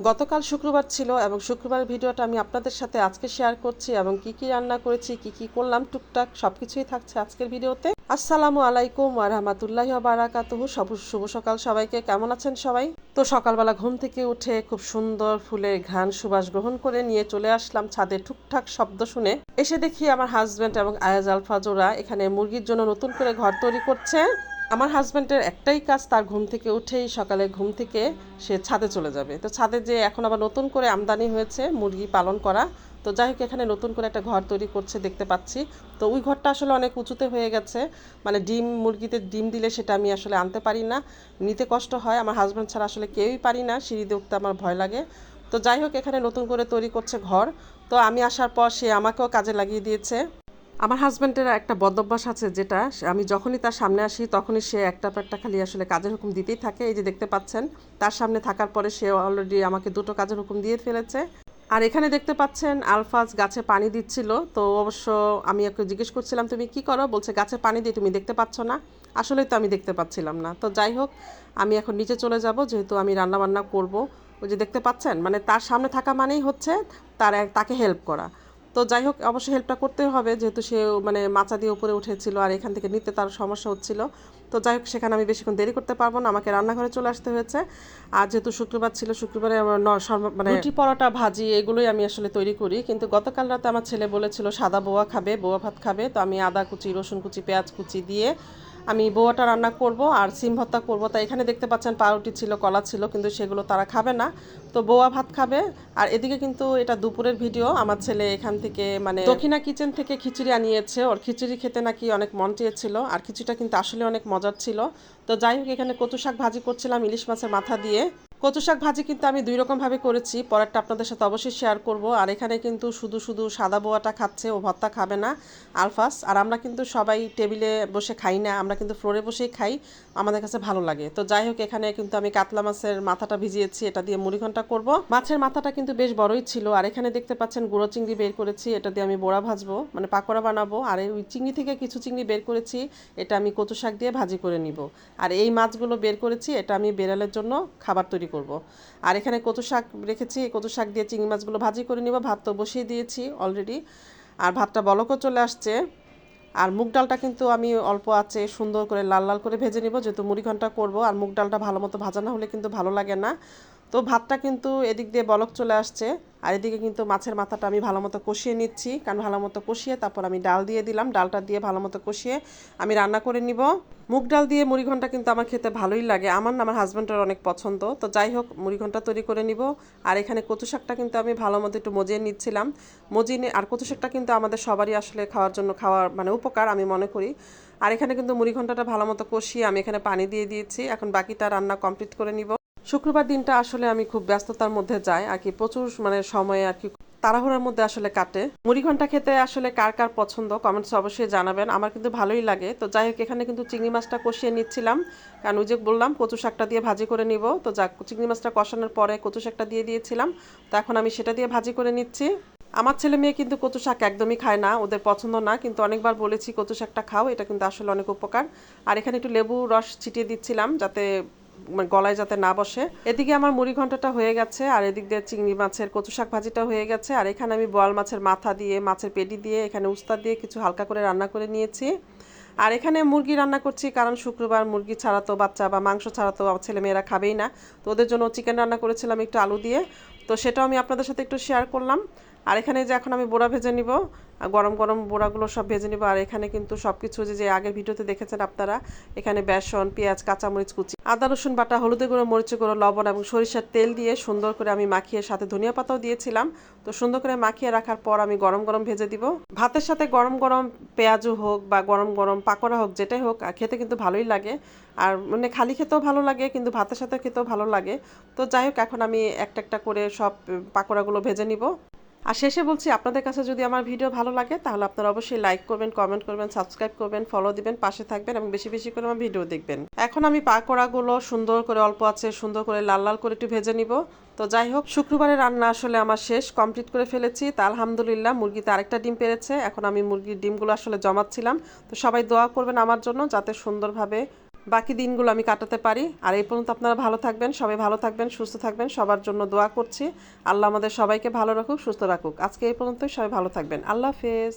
গতকাল শুক্রবার ছিল এবং শুক্রবারের ভিডিওটা আমি আপনাদের সাথে আজকে শেয়ার করছি এবং কি কি রান্না করেছি, কি কি করলাম, টুকটাক সবকিছুই থাকছে আজকের ভিডিওতে। আসসালামু আলাইকুম ওয়া রাহমাতুল্লাহি ওয়া বারাকাতুহু। সব শুভ সকাল সবাইকে। কেমন আছেন সবাই? তো সকালবেলা ঘুম থেকে উঠে খুব সুন্দর ফুলের ঘ্রাণ সুবাস গ্রহণ করে নিয়ে চলে আসলাম ছাদে টুকটাক শব্দ শুনে। এসে দেখি আমার হাজব্যান্ড এবং আয়াজ আলফাজোরা এখানে মুরগির জন্য নতুন করে ঘর তৈরি করছে। আমার হাজব্যান্ডের একটাই কাজ, তার ঘুম থেকে উঠেই সকালে ঘুম থেকে সে ছাদে চলে যাবে। তো ছাদে যে এখন আবার নতুন করে আমদানি হয়েছে, মুরগি পালন করা, তো যাই হোক এখানে নতুন করে একটা ঘর তৈরি করছে দেখতে পাচ্ছি। তো ওই ঘরটা আসলে অনেক উঁচুতে হয়ে গেছে মানে ডিম, মুরগিতে ডিম দিলে সেটা আমি আসলে আনতে পারি না। নিতে কষ্ট হয়, আমার হাজব্যান্ড ছাড়া আসলে কেউই পারি না সিঁড়িতে উঠতে আমার ভয় লাগে। তো যাই হোক এখানে নতুন করে তৈরি করছে ঘর, তো আমি আসার পর সে আমাকেও কাজে লাগিয়ে দিয়েছে। আমার হাজব্যান্ডের একটা বদভ্যাস আছে যেটা, আমি যখনই তার সামনে আসি তখনই সে একটা একটা খালি আসলে কাজের হুকুম দিতেই থাকে। এই যে দেখতে পাচ্ছেন, তার সামনে থাকার পরে সে অলরেডি আমাকে দুটো কাজের হুকুম দিয়ে ফেলেছে। আর এখানে দেখতে পাচ্ছেন, আলফাজ গাছে পানি দিচ্ছিল। তো অবশ্য আমি ওকে জিজ্ঞেস করছিলাম, তুমি কি করো? বলছে, গাছে পানি দিয়ে তুমি দেখতে পাচ্ছ না। আসলে তো আমি দেখতে পাচ্ছিলাম না। তো যাই হোক, আমি এখন নিচে চলে যাব, যেহেতু আমি রান্না বান্না করব। ওই যে দেখতে পাচ্ছেন মানে তার সামনে থাকা মানেই হচ্ছে তার তাকে হেল্প করা। তো যাই হোক, অবশ্যই হেল্পটা করতে হবে। যেহেতু সে মানে মাচা দিয়ে উপরে উঠেছিল আর এখান থেকে নিতে তার সমস্যা হচ্ছিল। তো যাই হোক, সেখানে আমি বেশিক্ষণ দেরি করতে পারব না। আমাকে রান্নাঘরে চলে আসতে হয়েছে। আর যেহেতু শুক্রবার ছিল, শুক্রবারে আমার মানে রুটি, পরোটা, ভাজি, এগুলোই আমি আসলে তৈরি করি। কিন্তু গতকাল রাতে আমার ছেলে বলেছিল, সাদা বোয়া খাবে, বোয়া ভাত খাবে। তো আমি আদা কুচি, রসুন কুচি, পেঁয়াজ কুচি দিয়ে আমি বোয়াটা রান্না করব আর সিম ভর্তা করব। তা এখানে দেখতে পাচ্ছেন পাউরুটি ছিল, কলা ছিল, কিন্তু সেগুলো তারা খাবে না। তো বোয়া ভাত খাবে। আর এদিকে কিন্তু এটা দুপুরের ভিডিও। আমার ছেলে এখান থেকে মানে দক্ষিণা কিচেন থেকে খিচুড়ি আনিয়েছে। ওর খিচুড়ি খেতে নাকি অনেক মন চেয়েছিল। আর খিচুড়িটা কিন্তু আসলে অনেক মজার ছিল। তো যাই হোক, এখানে কচু শাক ভাজি করছিলাম ইলিশ মাছের মাথা দিয়ে। কচু শাক ভাজি কিন্তু আমি দুই রকম ভাবে করেছি। পরেরটা আপনাদের সাথে অবশ্যই শেয়ার করব। আর এখানে কিন্তু শুধু শুধু সাদা বোয়াটা খাচ্ছে, ও ভর্তা খাবে না, আলফাস। আর আমরা কিন্তু সবাই টেবিলে বসে খাই না, আমরা কিন্তু ফ্লোরে বসেই খাই। আমাদের কাছে ভালো লাগে। তো যাই হোক, এখানে কিন্তু আমি কাতলা মাছের মাথাটা ভিজিয়েছি, এটা দিয়ে মুড়িঘণ্টা করব। মাছের মাথাটা কিন্তু বেশ বড়ই ছিল। আর এখানে দেখতে পাচ্ছেন গুঁড়ো চিংড়ি বের করেছি, এটা দিয়ে আমি বড়া ভাজবো মানে পাকোড়া বানাবো। আর এই ওই চিংড়ি থেকে কিছু চিংড়ি বের করেছি, এটা আমি কচু শাক দিয়ে ভাজি করে নিব। আর এই মাছগুলো বের করেছি, এটা আমি বেড়ালের জন্য খাবার তৈরি করব। আর এখানে কচু শাক রেখেছি, এই কচু শাক দিয়ে চিংড়ি মাছগুলো ভাজি করে নিব, ভাত তো বসিয়ে দিয়েছি অলরেডি আর ভাতটা বলকও চলে আসছে। আর মুগ ডালটা কিন্তু আমি অল্প আছে, সুন্দর করে লাল লাল করে ভেজে নিব, যেহেতু মুড়ি ঘণ্টা করব। আর মুগ ডালটা ভালো মতো ভাজা না হলে কিন্তু ভালো লাগে না। তো ভাতটা কিন্তু এদিক দিয়ে বলক চলে আসছে। আর এদিকে কিন্তু মাছের মাথাটা আমি ভালো মতো কষিয়ে নিচ্ছি। কারণ ভালো মতো কষিয়ে তারপর আমি ডাল দিয়ে দিলাম। ডালটা দিয়ে ভালো মতো কষিয়ে আমি রান্না করে নিব। মুগ ডাল দিয়ে মুড়িঘণ্টা কিন্তু আমার খেতে ভালোই লাগে। আমার না আমার হাজব্যান্ডের অনেক পছন্দ। তো যাই হোক মুড়িঘণ্টা তৈরি করে নিব। আর এখানে কচু শাকটা কিন্তু আমি ভালো মতো একটু মজিয়ে নিচ্ছিলাম। মজিয়ে আর কচু শাকটা কিন্তু আমাদের সবারই আসলে খাওয়ার জন্য খাওয়ার মানে উপকার, আমি মনে করি। আর এখানে কিন্তু মুড়িঘণ্টাটা ভালো মতো কষিয়ে আমি এখানে পানি দিয়ে দিয়েছি। এখন বাকিটা রান্না কমপ্লিট করে নিব। শুক্রবার দিনটা আসলে আমি খুব ব্যস্ততার মধ্যে যাই, আর কি প্রচুর মানে সময় আর কি তাড়াহুড়ার মধ্যে আসলে কাটে। মুড়ি ঘণ্টা খেতে আসলে কার কার পছন্দ কমেন্টস অবশ্যই জানাবেন। আমার কিন্তু ভালোই লাগে। তো যাই হোক, এখানে কিন্তু চিংড়ি মাছটা কষিয়ে নিচ্ছিলাম। কারণ ওই যে বললাম, কচু শাকটা দিয়ে ভাজি করে নিব। তো যাক, চিংড়ি মাছটা কষানোর পরে কচু শাকটা দিয়ে দিয়েছিলাম। তো এখন আমি সেটা দিয়ে ভাজি করে নিচ্ছি। আমার ছেলে মেয়ে কিন্তু কচু শাক একদমই খায় না, ওদের পছন্দ না। কিন্তু অনেকবার বলেছি, কচু শাকটা খাও, এটা কিন্তু আসলে অনেক উপকার। আর এখানে একটু লেবু রস ছিটিয়ে দিচ্ছিলাম, যাতে গলায় যাতে না বসে। এদিকে আমার মুড়ি ঘন্টাটা হয়ে গেছে, আর এদিক দিয়ে চিংড়ি মাছের কচু শাক ভাজিটা হয়ে গেছে, আর এখানে আমি বোয়াল মাছের মাথা দিয়ে, মাছের পেটি দিয়ে, এখানে উস্তা দিয়ে কিছু হালকা করে রান্না করে নিয়েছি। আর এখানে মুরগি রান্না করছি, কারণ শুক্রবার মুরগি ছাড়া তো বাচ্চা বা মাংস ছাড়া তো ছেলেমেয়েরা খাবেই না। তো ওদের জন্য চিকেন রান্না করেছিলাম একটু আলু দিয়ে। তো সেটাও আমি আপনাদের সাথে একটু শেয়ার করলাম। আর এখানে যে এখন আমি বোড়া ভেজে নিব গরম গরম বোড়াগুলো সব ভেজে নিব। আর এখানে কিন্তু সব কিছু যে যে আগের ভিডিওতে দেখেছেন আপনারা, এখানে বেসন, পেঁয়াজ, কাঁচামরিচ, কুচি, আদা, রসুন বাটা হলুদের গুঁড়ো মরিচের গুঁড়ো, লবণ এবং সরিষার তেল দিয়ে সুন্দর করে আমি মাখিয়ে সাথে ধনিয়া পাতাও দিয়েছিলাম। তো সুন্দর করে মাখিয়ে রাখার পর আমি গরম গরম ভেজে দিব। ভাতের সাথে গরম গরম পেঁয়াজও হোক বা গরম গরম পাকোড়া হোক, যেটাই হোক খেতে কিন্তু ভালোই লাগে। আর মানে খালি খেতেও ভালো লাগে, কিন্তু ভাতের সাথে খেতেও ভালো লাগে। তো যাই হোক, এখন আমি একটা একটা করে সব পাকোড়াগুলো ভেজে নিব। আর শেষে বলছি, আপনাদের কাছে যদি আমার ভিডিও ভালো লাগে, তাহলে আপনারা অবশ্যই লাইক করবেন কমেন্ট করবেন সাবস্ক্রাইব করবেন ফলো দিবেন, পাশে থাকবেন এবং বেশি বেশি করে আমার ভিডিও দেখবেন। এখন আমি পাকোড়াগুলো সুন্দর করে, অল্প আছে, সুন্দর করে, লাল লাল করে একটু ভেজে নিব। তো যাই হোক, শুক্রবারের রান্না আসলে আমার শেষ কমপ্লিট করে ফেলেছি। তা আলহামদুলিল্লাহ, মুরগিতে আরেকটা ডিম পেরেছে। এখন আমি মুরগির ডিমগুলো আসলে জমাচ্ছিলাম। তো সবাই দোয়া করবেন আমার জন্য, যাতে সুন্দরভাবে বাকি দিনগুলো আমি কাটাতে পারি। আর এই পর্যন্ত আপনারা ভালো থাকবেন, সবাই ভালো থাকবেন, সুস্থ থাকবেন, সবার জন্য দোয়া করছি। আল্লাহ আমাদের সবাইকে ভালো রাখুক, সুস্থ রাখুক। আজকে এই পর্যন্তই, সবাই ভালো থাকবেন। আল্লাহ হাফেজ।